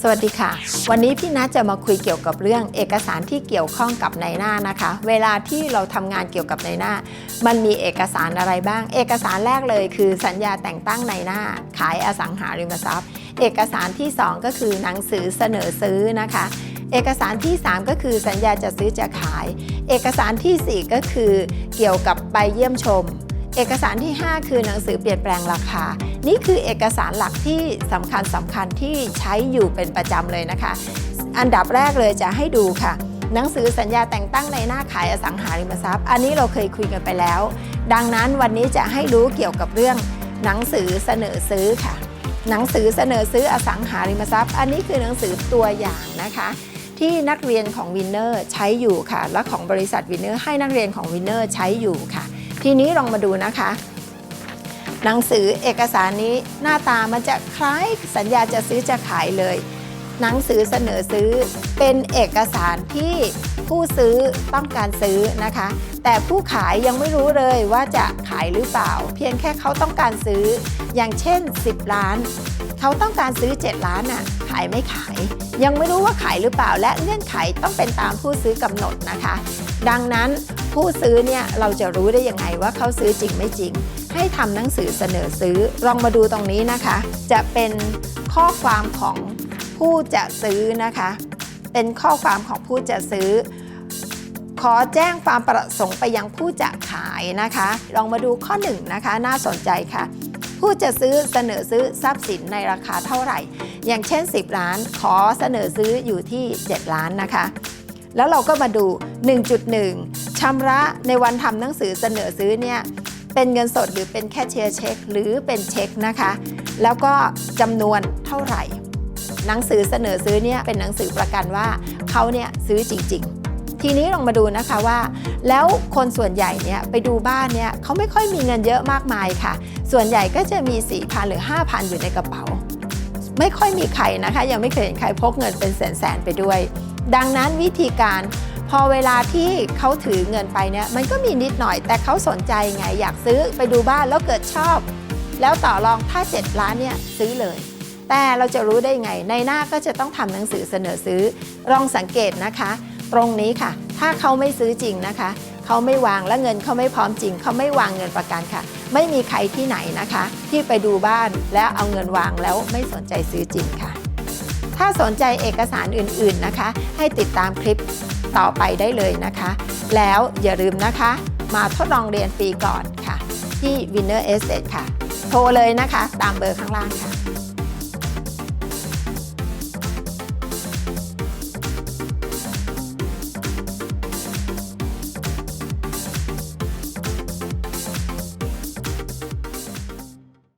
สวัสดีค่ะ วันนี้พี่นัทจะมาคุยเกี่ยวกับเรื่องเอกสารที่เกี่ยวข้องกับในหน้านะคะ เวลาที่เราทำงานเกี่ยวกับในหน้า มันมีเอกสารอะไรบ้าง เอกสารแรกเลยคือสัญญาแต่งตั้งในหน้า ขายอสังหาริมทรัพย์ เอกสารที่ 2 ก็คือหนังสือเสนอซื้อนะคะ เอกสารที่ 3 ก็คือสัญญาจะซื้อจะขาย เอกสารที่ 4 ก็คือเกี่ยวกับใบเยี่ยมชม เอกสารที่ 5 คือหนังสือเปลี่ยนแปลงราคา นี่คือเอกสารหลักที่สำคัญสำคัญที่ใช้อยู่เป็นประจำเลยนะคะ อันดับแรกเลยจะให้ดูค่ะ หนังสือสัญญาแต่งตั้งในหน้าขายอสังหาริมทรัพย์ อันนี้เราเคยคุยกันไปแล้ว ดังนั้นวันนี้จะให้รู้เกี่ยวกับเรื่องหนังสือเสนอซื้อค่ะ หนังสือเสนอซื้ออสังหาริมทรัพย์ อันนี้คือหนังสือตัวอย่างนะคะที่นักเรียนของวินเนอร์ใช้อยู่ค่ะ และของบริษัทวินเนอร์ให้นักเรียนของวินเนอร์ใช้อยู่ค่ะ ทีนี้ลองมาดูนะคะ หนังสือเอกสารนี้หน้าตามันจะคล้ายสัญญาจะซื้อจะขายเลย หนังสือเสนอซื้อเป็นเอกสารที่ผู้ซื้อต้องการซื้อนะคะ แต่ผู้ขายยังไม่รู้เลยว่าจะขายหรือเปล่า เพียงแค่เขาต้องการซื้อ อย่างเช่น 10 ล้าน เขาต้องการซื้อ 7 ล้านน่ะขายไม่ขาย ยังไม่รู้ว่าขายหรือเปล่า และเงื่อนไขต้องเป็นตามผู้ซื้อกำหนดนะคะ ดังนั้น ผู้ซื้อเนี่ยเราจะรู้ได้ยังไงว่าเขาซื้อจริงไม่จริง ให้ทำหนังสือเสนอซื้อลองมาดูตรงนี้นะคะ จะเป็นข้อความของผู้จะซื้อนะคะ เป็นข้อความของผู้จะซื้อ ขอแจ้งความประสงค์ไปยังผู้จะขายนะคะ ลองมาดูข้อ1นงนะคะ น่าสนใจค่ะ ผู้จะซื้อเสนอซื้อทรัพย์สินในราคาเท่าไหร่ อย่างเช่น 10 ล้าน ขอเสนอซื้ออยู่ที่ 7 ล้านนะคะ แล้วเราก็มาดู 1.1 ชำระในวันทำหนังสือเสนอซื้อเนี่ยเป็นเงินสดหรือเป็นแค่เชียร์เช็ค หรือเป็นเช็คนะคะ แล้วก็จำนวนเท่าไหร่ หนังสือเสนอซื้อเนี่ยเป็นหนังสือประกันว่าเขาเนี่ยซื้อจริง ๆ ทีนี้ลองมาดูนะคะว่า แล้วคนส่วนใหญ่เนี่ยไปดูบ้านเนี่ยเขาไม่ค่อยมีเงินเยอะมากมายค่ะ ส่วนใหญ่ก็จะมี 4,000 หรือ 5,000 อยู่ในกระเป๋า ไม่ค่อยมีใครนะคะ ยังไม่เคยเห็นใครพกเงินเป็นแสนๆไปด้วย ดังนั้นวิธีการ พอเวลาที่เขาถือเงินไปเนี่ยมันก็มีนิดหน่อย แต่เขาสนใจไงอยากซื้อไปดูบ้านแล้วเกิดชอบ แล้วต่อรองถ้า 7 ล้านเนี่ยซื้อเลย แต่เราจะรู้ได้ไง ในหน้าก็จะต้องทำหนังสือเสนอซื้อลองสังเกตนะคะ ตรงนี้ค่ะ ถ้าเขาไม่ซื้อจริงนะคะเขาไม่วางและเงินเขาไม่พร้อมจริงเขาไม่วางเงินประกันค่ะ ไม่มีใครที่ไหนนะคะ ที่ไปดูบ้านแล้วเอาเงินวางแล้วไม่สนใจซื้อจริงค่ะ ถ้าสนใจเอกสารอื่นๆนะคะ ให้ติดตามคลิป ต่อไปได้เลยนะคะ แล้วอย่าลืมนะคะ มาทดลองเรียนฟรีก่อนค่ะ ที่ Winner Estate ค่ะ โทรเลยนะคะ ตามเบอร์ข้างล่างค่ะ